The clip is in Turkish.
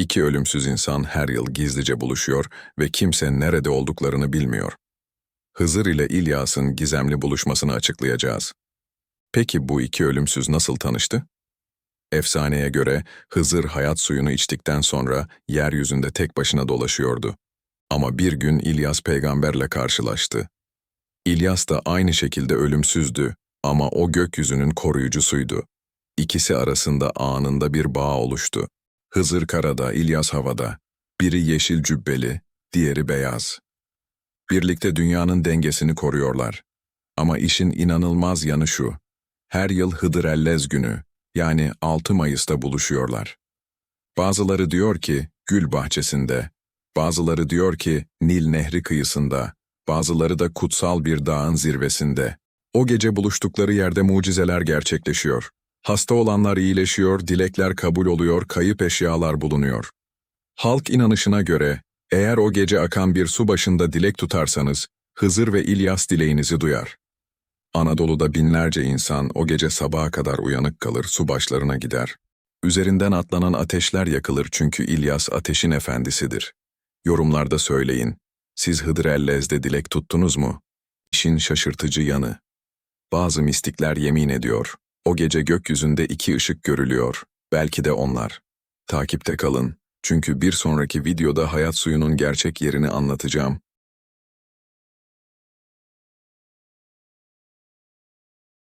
İki ölümsüz insan her yıl gizlice buluşuyor ve kimse nerede olduklarını bilmiyor. Hızır ile İlyas'ın gizemli buluşmasını açıklayacağız. Peki bu iki ölümsüz nasıl tanıştı? Efsaneye göre Hızır hayat suyunu içtikten sonra yeryüzünde tek başına dolaşıyordu. Ama bir gün İlyas peygamberle karşılaştı. İlyas da aynı şekilde ölümsüzdü ama o gökyüzünün koruyucusuydu. İkisi arasında anında bir bağ oluştu. Hızır karada, İlyas havada. Biri yeşil cübbeli, diğeri beyaz. Birlikte dünyanın dengesini koruyorlar. Ama işin inanılmaz yanı şu. Her yıl Hıdrellez günü, yani 6 Mayıs'ta buluşuyorlar. Bazıları diyor ki gül bahçesinde, bazıları diyor ki Nil Nehri kıyısında, bazıları da kutsal bir dağın zirvesinde. O gece buluştukları yerde mucizeler gerçekleşiyor. Hasta olanlar iyileşiyor, dilekler kabul oluyor, kayıp eşyalar bulunuyor. Halk inanışına göre, eğer o gece akan bir su başında dilek tutarsanız, Hızır ve İlyas dileğinizi duyar. Anadolu'da binlerce insan o gece sabaha kadar uyanık kalır, su başlarına gider. Üzerinden atlanan ateşler yakılır çünkü İlyas ateşin efendisidir. Yorumlarda söyleyin, siz Hıdrellez'de dilek tuttunuz mu? İşin şaşırtıcı yanı. Bazı mistikler yemin ediyor, o gece gökyüzünde iki ışık görülüyor, belki de onlar. Takipte kalın, çünkü bir sonraki videoda hayat suyunun gerçek yerini anlatacağım.